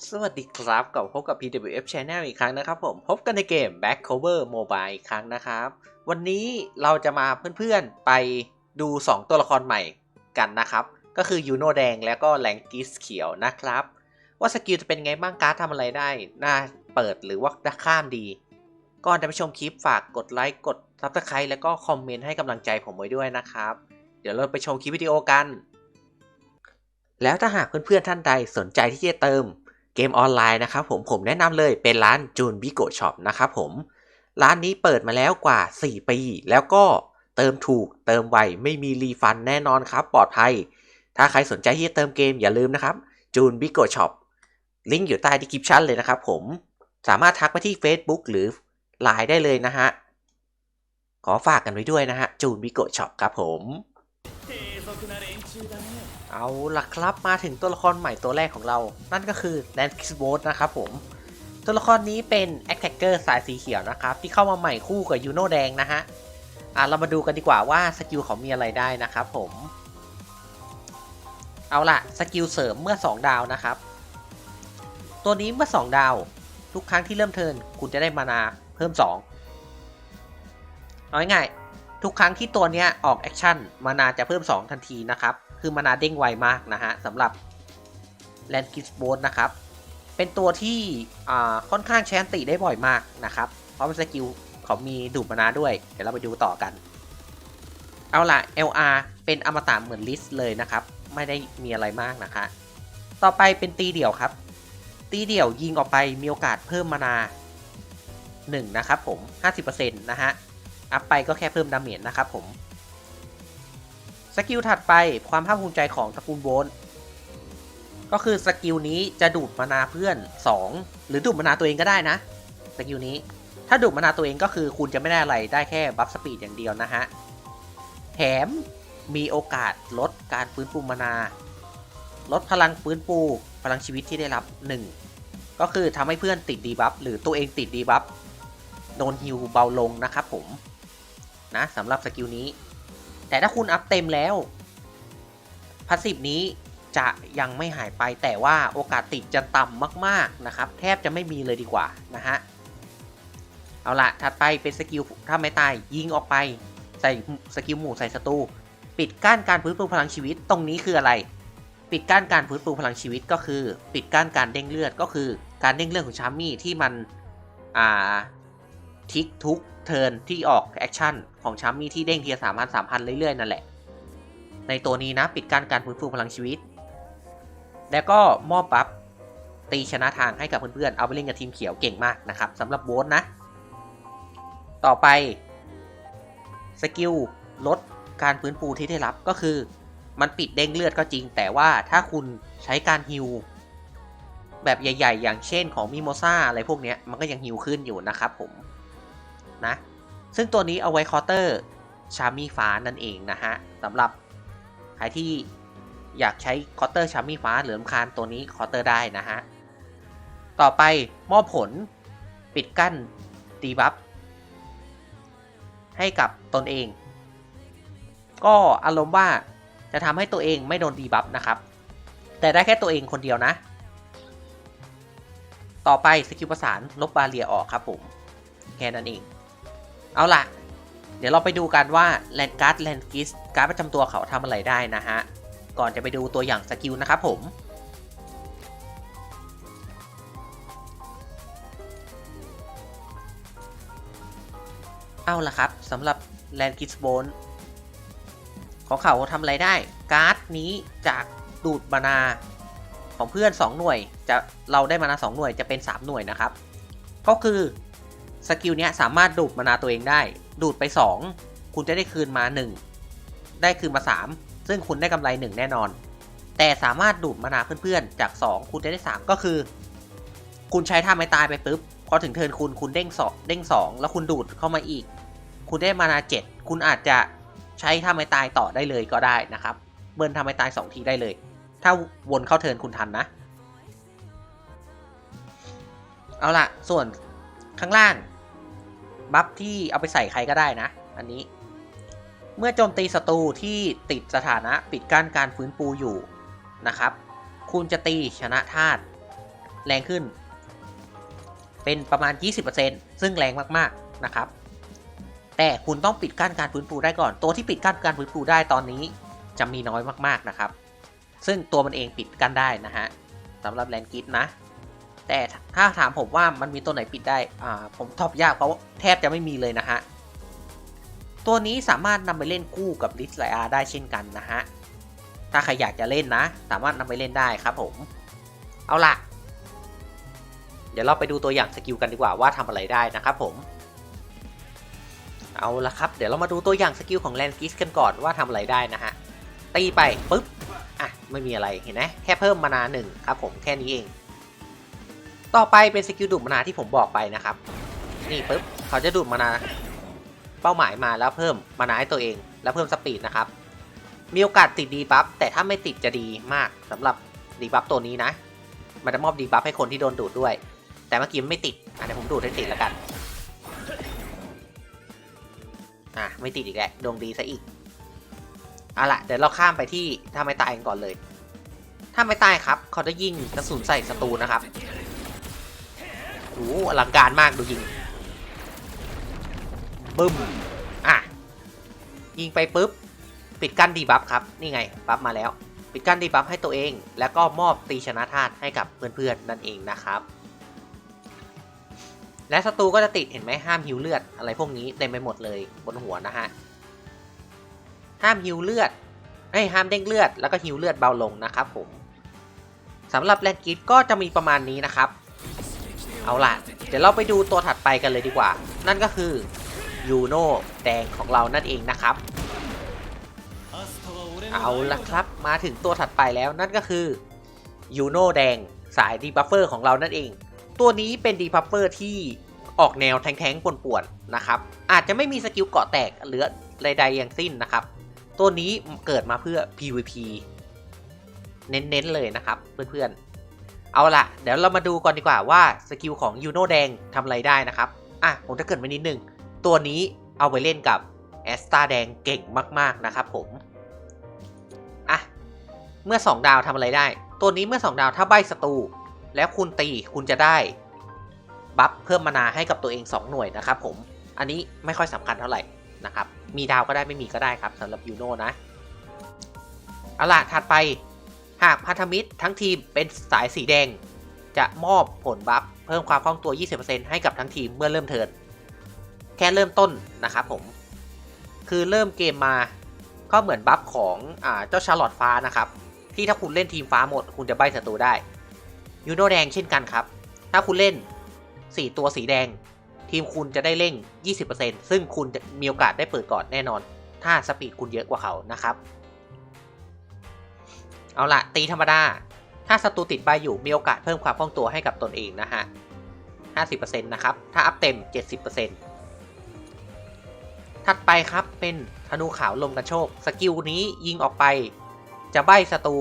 สวัสดีครับกับพบกับ PWF Channel อีกครั้งนะครับผมพบกันในเกม Back Cover Mobile อีกครั้งนะครับ วันนี้เราจะมาเพื่อนๆไปดู 2 ตัวละครใหม่กันนะครับ ก็คือยูโนแดงแล้วก็แลงกิสเขียวนะครับ ว่าสกิลจะเป็นไงบ้างการดทำอะไรได้ น่าเปิดหรือว่าข้ามดี ก่อนจะไปชมคลิปฝากกดไลค์กด Subscribe แล้วก็คอมเมนต์ให้กำลังใจผมไว้ด้วยนะครับ เดี๋ยวเราไปชมคลิปวิดีโอกัน แล้วถ้าหากเพื่อนๆท่านใดสนใจที่จะเติม เกมออนไลน์นะครับผมผมแนะนำเลยเป็นร้านจูนบิโกช็อปนะครับผมร้านนี้เปิดมาแล้วกว่า 4 ปี แล้วก็เติมถูกเติมไวไม่มีรีฟันแน่นอนครับปลอดภัย ถ้าใครสนใจที่จะเติมเกมอย่าลืมนะครับจูนบิโกช็อปลิงก์อยู่ใต้ดีคลิปชั่นเลยนะครับผมสามารถทักไปที่ Facebook หรือ Line ได้เลยนะฮะ ขอฝากกันไว้ด้วยนะฮะจูนบิโกช็อปครับผม เอาล่ะครับมาถึงตัวละครใหม่ตัวแรกของเรา นั่นก็คือแ a นคิสโบ t นะครับผม ตัวละครนี้เป็น a อ t a c k e r สายสีเขียวนะครับที่เข้ามาใหม่คู่กับยูโนแดงนะฮะอะเรามาดูกันดีกว่าว่าสกิลเขามีอะไรได้นะครับผม เอาล่ะสกิลเสริมเมื่อ 2 ดาวนะครับ ตัวนี้เมื่อ 2 ดาว ทุกครั้งที่เริ่มเทิร์นคุณจะได้มานาเพิ่ม 2 เอาง่ายๆทุกครั้งที่ตัวนี้ออกแอคชั่นมานาจะเพิ่ม 2 ทันทีนะครับ คือมานาเด้งไวมากนะฮะสำหรับแลนกิสโบนนะครับ เป็นตัวที่ค่อนข้างใช้อันติได้บ่อยมากนะครับ เพราะเป็นสกิลเขามีดูดมานาด้วย เดี๋ยวเราไปดูต่อกัน เอาล่ะ LR เป็นอมตะเหมือนลิสเลยนะครับ ไม่ได้มีอะไรมากนะคะ ต่อไปเป็นตีเดี่ยวครับ ตีเดี่ยวยิงออกไปมีโอกาสเพิ่มมานา1นะครับผม 50%นะฮะ อัพไปก็แค่เพิ่มดาเมจนะครับผม สกิลถัดไปความภาคภูมิใจของตระกูลโบนก็คือสกิลนี้จะดูดมานาเพื่อน 2 หรือดูดมานาตัวเองก็ได้นะสกิลนี้ ถ้าดูดมานาตัวเองก็คือคุณจะไม่ได้อะไรได้แค่บัฟสปีดอย่างเดียวนะฮะแถมมีโอกาสลดการฟื้นฟูมานา ลดพลังฟื้นฟูพลังชีวิตที่ได้รับ 1 ก็คือทำให้เพื่อนติดดีบัฟหรือตัวเองติดดีบัฟโดนฮิวเบาลงนะครับผมนะสำหรับสกิลนี้ แต่ถ้าคุณอัพเต็มแล้วพาสซีฟนี้จะยังไม่หายไปแต่ว่าโอกาสติดจะต่ำมากๆนะครับ แทบจะไม่มีเลยดีกว่านะฮะ เอาละถัดไปเป็นสกิลถ้าไม่ตายยิงออกไป ใส่สกิลหมู่ใส่ศัตรูปิดกั้นการฟื้นฟูพลังชีวิตตรงนี้คืออะไร ปิดกั้นการฟื้นฟูพลังชีวิตก็คือ ปิดกั้นการเด้งเลือดก็คือ การเด้งเลือดของชาร์มี่ที่มันอ่าทิกทุก เทิร์นที่ออกแอคชั่นของชาร์มี่ที่เด้งเทีละสามพันสามพันเรื่อยๆ นั่นแหละ ในตัวนี้นะปิดกั้นการฟื้นฟูพลังชีวิต แล้วก็มอบบัฟตีชนะทางให้กับเพื่อนๆ เอาไปเล่นกับทีมเขียวเก่งมากนะครับสำหรับโบสนะ ต่อไปสกิลลดการฟื้นฟูที่ได้รับก็คือ มันปิดเด้งเลือดก็จริง แต่ว่าถ้าคุณใช้การฮิวแบบใหญ่ ๆ อย่างเช่นของมิโมซ่าอะไรพวกนี้มันก็ยังฮิวขึ้นอยู่นะครับผม นะ ซึ่งตัวนี้เอาไว้คอเตอร์ชามีฟ้านั่นเองนะฮะสำหรับใครที่อยากใช้คอเตอร์ชามีฟ้าหรือลำคาญตัวนี้คอเตอร์ได้นะฮะ ต่อไปมอบผลปิดกั้นดีบัฟให้กับตนเอง ก็อารมณ์ว่าจะทำให้ตัวเองไม่โดนดีบัฟนะครับ แต่ได้แค่ตัวเองคนเดียวนะ ต่อไปสกิลประสานลบบาเรียออกครับผม แค่นั้นเอง เอาล่ะ เดี๋ยวเราไปดูกันว่าแลนการ์ดแลนกิสการ์ดประจำตัวเขาทำอะไรได้นะฮะ ก่อนจะไปดูตัวอย่างสกิลนะครับผมเอาล่ะครับสำหรับแลนกิสโบนของเขาทำอะไรได้ การ์ดนี้จากดูดมานาของเพื่อน 2 หน่วยจะเราได้มานา 2 หน่วยจะเป็น 3 หน่วยนะครับ ก็คือ สกิลเนี้ยสามารถดูดมานาตัวเองได้ ดูดไป 2 คุณจะได้คืนมา 1 ได้คืนมา 3 ซึ่งคุณได้กำไร 1 แน่นอน แต่สามารถดูดมานาเพื่อนๆ จาก 2 คุณจะได้ 3 ก็คือ คุณใช้ท่าไม้ตายไปปุ๊บพอถึงเทินคุณคุณเด้งสองเด้งสองแล้วคุณดูดเข้ามาอีก คุณได้มานา 7 คุณอาจจะใช้ท่าไม้ตายต่อได้เลยก็ได้นะครับ เบิร์นท่าไม้ตาย 2 ทีได้เลย ถ้าวนเข้าเทินคุณทันนะ เอาล่ะ ส่วนข้างล่าง บัฟที่เอาไปใส่ใครก็ได้นะ อันนี้ เมื่อโจมตีศัตรูที่ติดสถานะปิดกั้นการฟื้นฟูอยู่นะครับ คุณจะตีชนะธาตุแรงขึ้น เป็นประมาณ 20%ซึ่งแรงมากๆนะครับ แต่คุณต้องปิดกั้นการฟื้นฟูได้ก่อน ตัวที่ปิดกั้นการฟื้นฟูได้ตอนนี้จะมีน้อยมากๆนะครับ ซึ่งตัวมันเองปิดกั้นได้นะฮะสำหรับแลนกิฟนะ แต่ถ้าถามผมว่ามันมีตัวไหนปิดได้อ่าผมตอบยากเพราะแทบจะไม่มีเลยนะฮะตัวนี้สามารถนำไปเล่นคู่กับลิสไลอาได้เช่นกันนะฮะถ้าใครอยากจะเล่นนะ สามารถนำไปเล่นได้ครับผม เอาล่ะ เดี๋ยวเราไปดูตัวอย่างสกิลกันดีกว่าว่าทำอะไรได้นะครับผม เอาละครับ เดี๋ยวเรามาดูตัวอย่างสกิลของแลนกิสกันก่อนว่าทำอะไรได้นะฮะตีไปปุ๊บอะไม่มีอะไรเห็นไหมแค่เพิ่มมานาหนึ่งครับผมแค่นี้เอง ต่อไปเป็นสกิลดูดมานาที่ผมบอกไปนะครับ นี่ปุ๊บเขาจะดูดมานาเป้าหมายมาแล้วเพิ่มมานาให้ตัวเอง แล้วเพิ่มสปีดนะครับ มีโอกาสติดดีบัฟแต่ถ้าไม่ติดจะดีมากสำหรับดีบัฟตัวนี้นะ มันจะมอบดีบัฟให้คนที่โดนดูดด้วย แต่เมื่อกี้ไม่ติดอะเดี๋ยวผมดูดให้ติดแล้วกันอะไม่ติดอีกแล้วดวงดีซะอีกเอาล่ะเดี๋ยวเราข้ามไปที่ถ้าไม่ตายกันก่อนเลย ถ้าไม่ตายครับ เขาจะยิงกระสุนใส่ศัตรูนะครับ อ้อลังการมากดูยิงบึ้มอะยิงไปปุ๊บ ปิดกั้นดีบัฟครับ นี่ไง บัฟมาแล้ว ปิดกั้นดีบัฟให้ตัวเอง แล้วก็มอบตีชนะธาตุให้กับเพื่อนๆ นั่นเองนะครับ และศัตรูก็จะติดเห็นไหมห้ามฮิวเลือด อะไรพวกนี้เต็มไปหมดเลยบนหัวนะฮะ ห้ามฮิวเลือดไอ้ยห้ามเด้งเลือด แล้วก็ฮิวเลือดเบาลงนะครับผมสำหรับแลนกิฟก็จะมีประมาณนี้นะครับ เอาล่ะ เดี๋ยวเราไปดูตัวถัดไปกันเลยดีกว่า นั่นก็คือยูโน่แดงของเรานั่นเองนะครับ เอาล่ะครับมาถึงตัวถัดไปแล้วนั่นก็คือยูโน่แดงสายดีบัฟเฟอร์ของเรานั่นเอง ตัวนี้เป็นดีบัฟเฟอร์ที่ออกแนวแทงๆป่วนๆนะครับ อาจจะไม่มีสกิลเกาะแตกหรือใดๆอย่างสิ้นนะครับ ตัวนี้เกิดมาเพื่อ PVP เน้นๆเลยนะครับเพื่อนๆ เอาล่ะเดี๋ยวเรามาดูก่อนดีกว่าว่าสกิลของยูโนแดงทำอะไรได้นะครับ อะ ผมจะเกิดไว้นิดนึง ตัวนี้เอาไปเล่นกับแอสตาแดงเก่งมากๆนะครับผม อะ เมื่อ 2 ดาวทำอะไรได้ ตัวนี้เมื่อ 2 ดาวถ้าใบศัตรูแล้วคุณตีคุณจะได้บัฟเพิ่มมานาให้กับตัวเอง 2 หน่วยนะครับผม อันนี้ไม่ค่อยสำคัญเท่าไหร่นะครับ มีดาวก็ได้ไม่มีก็ได้ครับสำหรับยูโนนะ เอาล่ะถัดไป หากพันธมิตรทั้งทีมเป็นสายสีแดง จะมอบผลบัฟเพิ่มความคล่องตัว 20%ให้กับทั้งทีมเมื่อเริ่มเทิร์นแค่เริ่มต้นนะครับผม คือเริ่มเกมมาก็เหมือนบัฟของอ่าเจ้าชาร์ลอตฟ้านะครับ ที่ถ้าคุณเล่นทีมฟ้าหมด คุณจะใบศัตรูได้ยูโนแดงเช่นกันครับ ถ้าคุณเล่น 4 ตัวสีแดง ทีมคุณจะได้เร่ง 20%ซึ่งคุณจะมีโอกาสได้เปิดก่อนแน่นอน ถ้าสปีดคุณเยอะกว่าเขานะครับ เอาละตีธรรมดา ถ้าศัตรูติดใบอยู่มีโอกาสเพิ่มความคล่องตัวให้กับตนเองนะฮะ 50%นะครับ ถ้าอัพเต็ม 70%ถัดไปครับเป็นธนูขาวลมกันโชค สกิลนี้ยิงออกไป จะใบศัตรู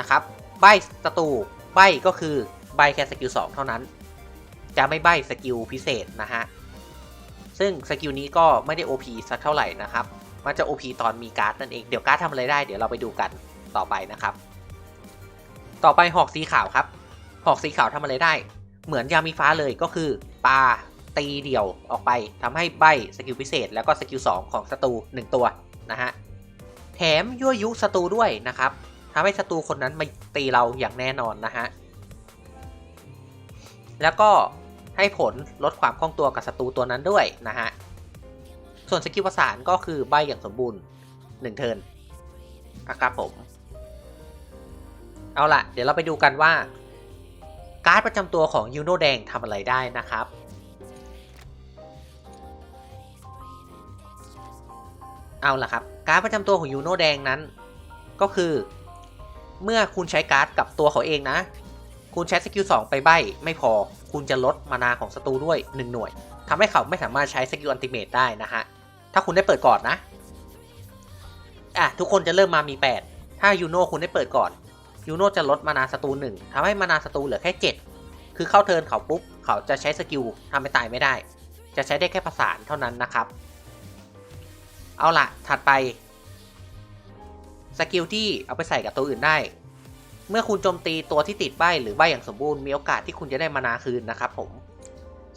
นะครับ ใบศัตรูใบก็คือใบแค่สกิล2เท่านั้น จะไม่ใบสกิลพิเศษนะฮะ ซึ่งสกิลนี้ก็ไม่ได้ OP สักเท่าไหร่นะครับ มันจะ OP ตอนมีการ์ดนั่นเอง เดี๋ยวการ์ดทำอะไรได้เดี๋ยวเราไปดูกัน ต่อไปนะครับ ต่อไปหอกสีขาวครับ หอกสีขาวทำอะไรได้ เหมือนยามีฟ้าเลยก็คือปาตีเดี่ยวออกไปทำให้ใบสกิลพิเศษ แล้วก็สกิล2ของศัตรู1ตัวนะฮะแถมยั่วยุศัตรูด้วยนะครับทำให้ศัตรูคนนั้นมาตีเราอย่างแน่นอนนะฮะแล้วก็ให้ผลลดความคล่องตัวกับศัตรูตัวนั้นด้วยนะฮะ ส่วนสกิลประสานก็คือใบอย่างสมบูรณ์1เทิร์นนะครับผม เอาล่ะเดี๋ยวเราไปดูกันว่า การ์ดประจำตัวของยูโนแดงทำอะไรได้นะครับ เอาล่ะครับ การ์ดประจำตัวของยูโนแดงนั้นก็คือ เมื่อคุณใช้การ์ดกับตัวเขาเองนะ คุณใช้สกิล2ไปใบไม่พอ คุณจะลดมานาของศัตรูด้วย 1 หน่วยทำให้เขาไม่สามารถใช้สกิลอันติเมตได้นะฮะ ถ้าคุณได้เปิดก่อนนะอะทุกคนจะเริ่มมามี 8 ถ้ายูโนคุณได้เปิดก่อน ยูโนจะลดมานาศัตรูหนึ่งทำให้มานาศัตรูเหลือแค่ 7 คือเข้าเทิร์นเขาปุ๊บ เขาจะใช้สกิลทำให้ตายไม่ได้ จะใช้ได้แค่ประสานเท่านั้นนะครับ เอาละถัดไป สกิลที่เอาไปใส่กับตัวอื่นได้ เมื่อคุณโจมตีตัวที่ติดใบหรือใบอย่างสมบูรณ์มีโอกาสที่คุณจะได้มานาคืนนะครับผม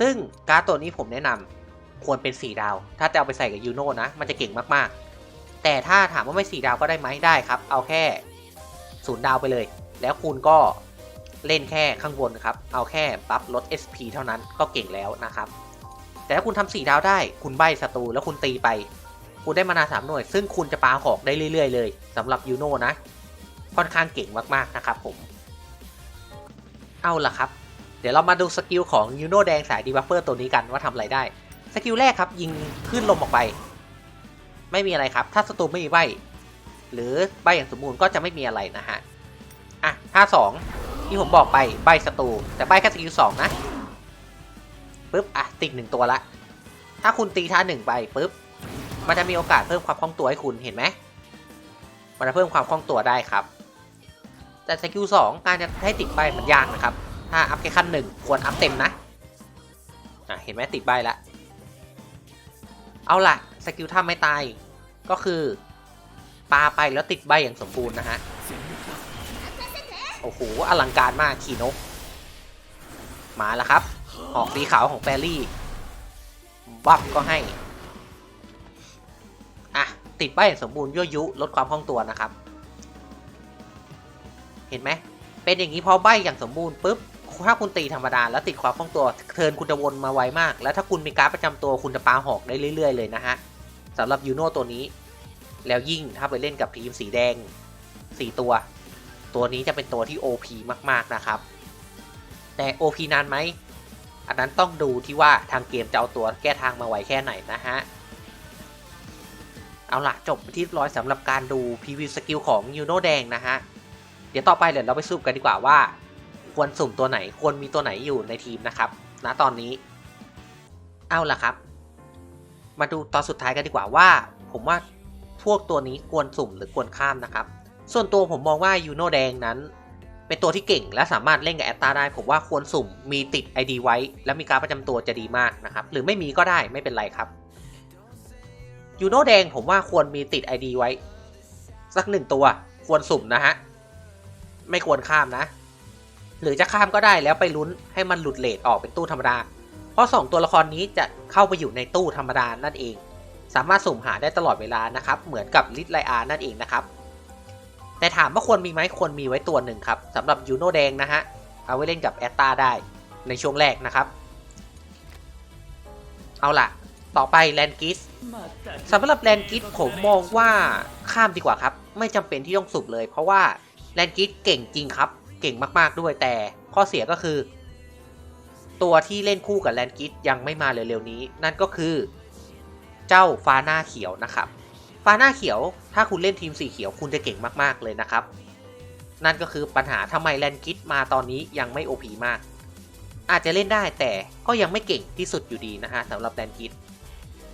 ซึ่งการ์ดตัวนี้ผมแนะนำควรเป็น 4 ดาว ถ้าจะเอาไปใส่กับยูโน่นะ มันจะเก่งมากๆ แต่ถ้าถามว่าไม่ 4 ดาวก็ได้ไหมได้ครับ เอาแค่ 0ดาวไปเลย แล้วคุณก็เล่นแค่ข้างบนครับ เอาแค่บัฟลด SP เท่านั้นก็เก่งแล้วนะครับ แต่ถ้าคุณทำ4ดาวได้ คุณใบศัตรูแล้วคุณตีไป คุณได้มานาสามหน่วย ซึ่งคุณจะปาหอกได้เรื่อยๆ เลยสำหรับยูโน่นะ ค่อนข้างเก่งมากๆนะครับผม เอาล่ะครับ เดี๋ยวเรามาดูสกิลของยูโน่แดงสายดีบัฟเฟอร์ตัวนี้กันว่าทำอะไรได้ สกิลแรกครับยิงขึ้นลมออกไป ไม่มีอะไรครับ ถ้าศัตรูไม่มีใบ หรือใบอย่างสมบูรณ์ก็จะไม่มีอะไรนะฮะ อะท่าสองที่ผมบอกไปใบศัตรูแต่ใบแค่สกิลสองนะปุ๊บอะติดหนึ่งตัวละ ถ้าคุณตีท่าหนึ่งไปปุ๊บมันจะมีโอกาสเพิ่มความคล่องตัวให้คุณเห็นไหมมันจะเพิ่มความคล่องตัวได้ครับ แต่สกิลสองการจะให้ติดใบมันยากนะครับ ถ้าอัพแค่ขั้นหนึ่งควรอัพเต็มนะอะเห็นไหมติดใบละเอาล่ะสกิลถ้าไม่ตายก็คือ ปาไปแล้วติดใบอย่างสมบูรณ์นะฮะ โอ้โห อลังการมากขี่นก มาแล้วครับ หอกสีขาวของแฟรี่บัฟก็ให้ อะ ติดใบอย่างสมบูรณ์ยั่วยุ ลดความคล่องตัวนะครับ เห็นไหม เป็นอย่างนี้พอใบอย่างสมบูรณ์ปุ๊บถ้าคุณตีธรรมดาแล้วติดความคล่องตัว เทินคุณจะวนมาไวมาก แล้วถ้าคุณมีการประจำตัวคุณจะปาหอกได้เรื่อยๆเลยนะฮะสำหรับยูโน่ตัวนี้ แล้วยิ่งถ้าไปเล่นกับทีมสีแดง 4 ตัว ตัวนี้จะเป็นตัวที่ OP มาก ๆ นะครับ แต่ OP นานไหม อันนั้นต้องดูที่ว่าทางเกมจะเอาตัวแก้ทางมาไวแค่ไหนนะฮะ เอาละจบที่ร้อยสำหรับการดูพรีวิวสกิลของยูโนแดงนะฮะ เดี๋ยวต่อไปเดี๋ยวเราไปสรุปกันดีกว่าว่า ควรสุ่มตัวไหนควรมีตัวไหนอยู่ในทีมนะครับณตอนนี้ เอาล่ะครับ มาดูตอนสุดท้ายกันดีกว่าว่า ผมว่า วกตัวนี้ควรสุ่มหรือควรข้ามนะครับ ส่วนตัวผมมองว่ายูโนแดงนั้น เป็นตัวที่เก่งและสามารถเล่นกับแอตตาได้ ผมว่าควรสุ่มมีติด ID ไว้ แล้วมีการประจำตัวจะดีมากนะครับ หรือไม่มีก็ได้ไม่เป็นไรครับยูโนแดงผมว่าควรมีติด ID ไว้ สักหนึ่งตัวควรสุ่มนะฮะ ไม่ควรข้ามนะ หรือจะข้ามก็ได้แล้วไปลุ้นให้มันหลุดเลทออกเป็นตู้ธรรมดา เพราะ 2 ตัวละครนี้จะเข้าไปอยู่ในตู้ธรรมดานั่นเอง สามารถสุ่มหาได้ตลอดเวลานะครับ เหมือนกับลิทไลอาร์นั่นเองนะครับ แต่ถามว่าควรมีไหมควรมีไว้ตัวหนึ่งครับสำหรับยูโนแดงนะฮะ เอาไว้เล่นกับแอตตาได้ในช่วงแรกนะครับ เอาล่ะ ต่อไปแลนกิสสำหรับแลนกิสผมมองว่าข้ามดีกว่าครับ ไม่จำเป็นที่ต้องสุ่มเลย เพราะว่าแลนกิสเก่งจริงครับ เก่งมากๆด้วยแต่ข้อเสียก็คือ ตัวที่เล่นคู่กับแลนกิสยังไม่มาเร็วๆนี้ นั่นก็คือ เจ้าฟาหน้าเขียวนะครับฟาหน้าเขียวถ้าคุณเล่นทีมสีเขียวคุณจะเก่งมากๆเลยนะครับ นั่นก็คือปัญหาทำไมแลนกิสมาตอนนี้ยังไม่โอพีมาก อาจจะเล่นได้แต่ก็ยังไม่เก่งที่สุดอยู่ดีนะฮะสำหรับแลนกิส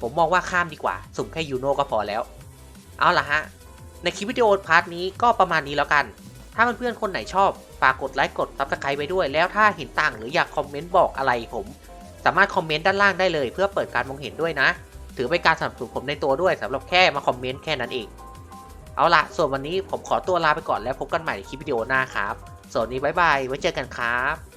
ผมมองว่าข้ามดีกว่า สุ่มแค่ยูโน่ก็พอแล้ว เอาล่ะฮะ ในคลิปวิดีโอพาร์ทนี้ก็ประมาณนี้แล้วกัน ถ้าเพื่อนๆคนไหนชอบ ฝากกดไลค์กดซับสไครต์ไปด้วย แล้วถ้าเห็นต่างหรืออยากคอมเมนต์บอกอะไรผม สามารถคอมเมนต์ด้านล่างได้เลย เพื่อเปิดการมองเห็นด้วยนะ ถือเป็นการสนับสนุนผมในตัวด้วยสำหรับแค่มาคอมเมนต์แค่นั้นเอง เอาละส่วนวันนี้ผมขอตัวลาไปก่อนแล้วพบกันใหม่ในคลิปวิดีโอหน้าครับส่วนนนี้บายบายไว้เจอกันครับ